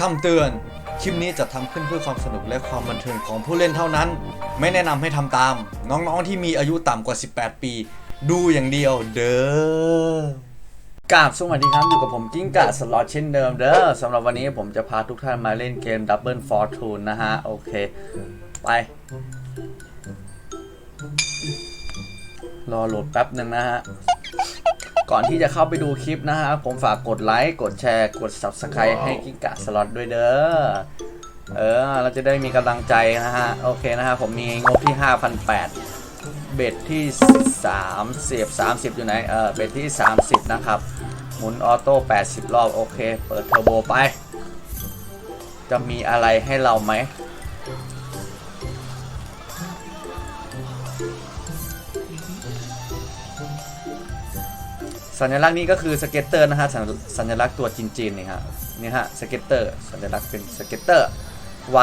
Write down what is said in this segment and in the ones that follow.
คำเตือน คลิปนี้จะทำขึ้นเพื่อความสนุกและความบันเทิงของผู้เล่นเท่านั้น ไม่แนะนำให้ทำตาม น้องๆที่มีอายุต่ำกว่า 18 ปี ดูอย่างเดียวเด้อกราบสวัสดีครับอยู่กับผมกิ้งกะสล็อตเช่นเดิมเด้อสำหรับวันนี้ผมจะพาทุกท่านมาเล่นเกม Double Fortune นะฮะ โอเค ไป รอโหลดแป๊บหนึ่งนะฮะ ก่อนที่จะเข้าไปดูคลิปนะฮะผมฝากกดไลค์ กดแชร์ กด Subscribe ให้กิกะสล็อตด้วยเด้อ เออ เราจะได้มีกำลังใจนะฮะ โอเคนะฮะ ผมมีงบที่ 5,800 เบ็ดที่ 30 30 อยู่ไหน เออ เบ็ดที่ 30 นะครับ หมุนออโต้ 80 รอบ โอเค เปิดเทอร์โบไป จะมีอะไรให้เราไหม สัญลักษณ์นี้ก็คือสเก็ตเตอร์นะฮะสัญลักษณ์ตัวจีนๆนี่ฮะนี่ฮะสเก็ตเตอร์สัญลักษณ์เป็นสเก็ตเตอร์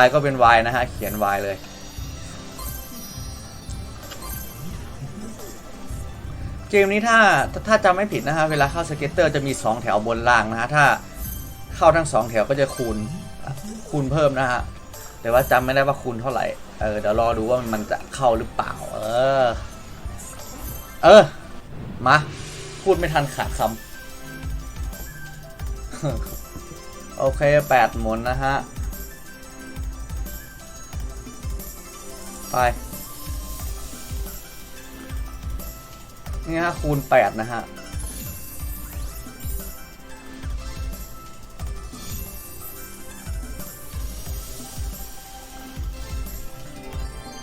Y ก็เป็น Y นะฮะเขียน Y เลยเกมนี้ถ้าถ้าจำไม่ผิดนะฮะเวลาเข้าสเก็ตเตอร์จะมี 2 แถวบนล่างนะฮะถ้าเข้าทั้ง 2 แถวก็จะคูณคูณเพิ่มนะฮะแต่ว่าจำไม่ได้ว่าคูณเท่าไหร่เออเดี๋ยวรอดูว่ามันจะเข้าหรือเปล่า เออ เออมา พูดไม่ทันขาดคำ โอเคแปดหมุนนะฮะ ไป นี่ฮะคูณแปดนะฮะ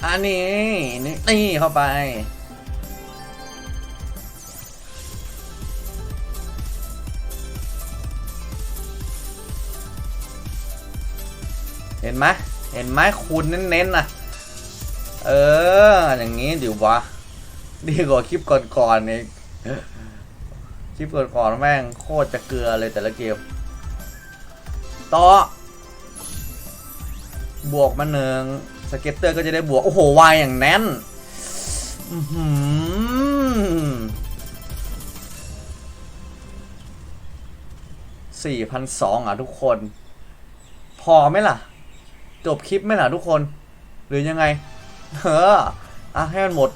อันนี้นี่เข้าไป เห็นไหมเห็นไหมคูณเน้นๆนะเออ อย่างนี้ดิวะดีกว่าคลิปก่อนๆนี่คลิปก่อนๆแม่งโคตรจะเกลือเลยแต่ละเกมต่อบวกมาหนึ่งสเก็ตเตอร์ก็จะได้บวก โอ้โห วายอย่างแน่นอื้อหือสี่พันสองอะทุกคน พอไหมล่ะ จบคลิปไหมล่ะทุกคน หรือยังไง เอออะให้มันหมด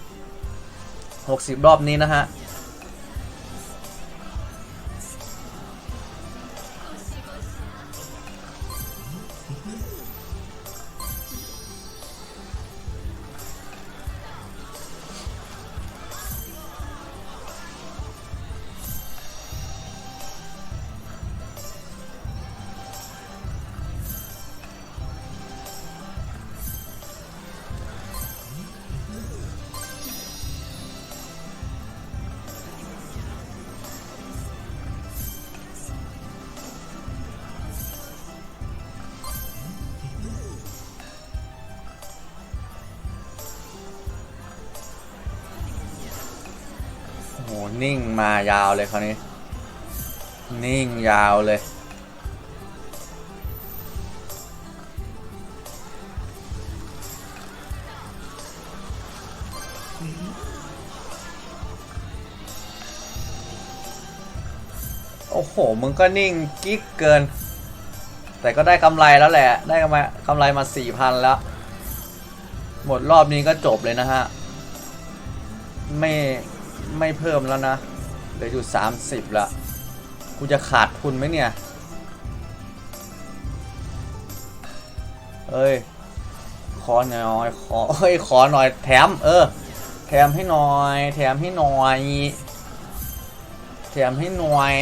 60 รอบนี้นะฮะ หนิ่งมายาวเลยคราวนี้ นิ่งยาวเลย โอ้โห มึงก็นิ่งกิ๊กเกิน แต่ก็ได้กำไรแล้วแหละ ได้กำไรกำไรมาสี่พันแล้ว หมดรอบนี้ก็จบเลยนะฮะ ไม่ ไม่เพิ่มแล้วนะเหลืออยู่สามสิบละกูจะขาดทุนไหมเนี่ยเอ้ยขอหน่อยขอเอ้ยขอหน่อยแถม เออ แถมให้หน่อย แถมให้หน่อยแถมให้หน่อย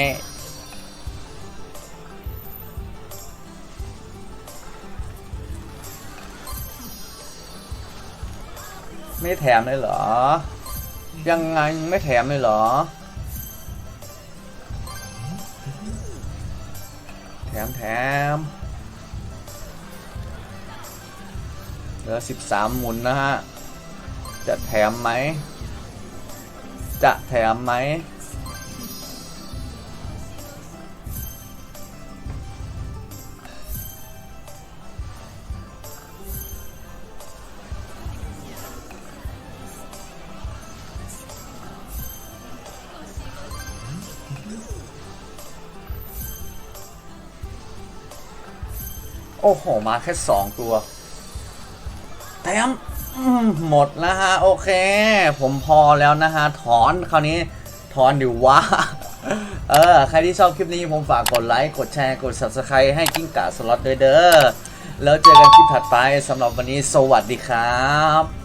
ไม่แถมเลยเหรอ ยังไงไม่แถมเลยเหรอ แถมแถมเหลือสิบสามหมุนนะฮะ จะแถมไหม จะแถมไหม โอ้โห มาแค่สองตัวแถมอืมหมดนะฮะ โอเค ผมพอแล้วนะฮะ ถอนคราวนี้ถอนดิวะเออ ใครที่ชอบคลิปนี้ผมฝากกดไลค์ กดแชร์ กด subscribe ให้กิ้งก่าสล็อตด้วยเด้อ แล้วเจอกันคลิปถัดไปสำหรับวันนี้สวัสดีครับ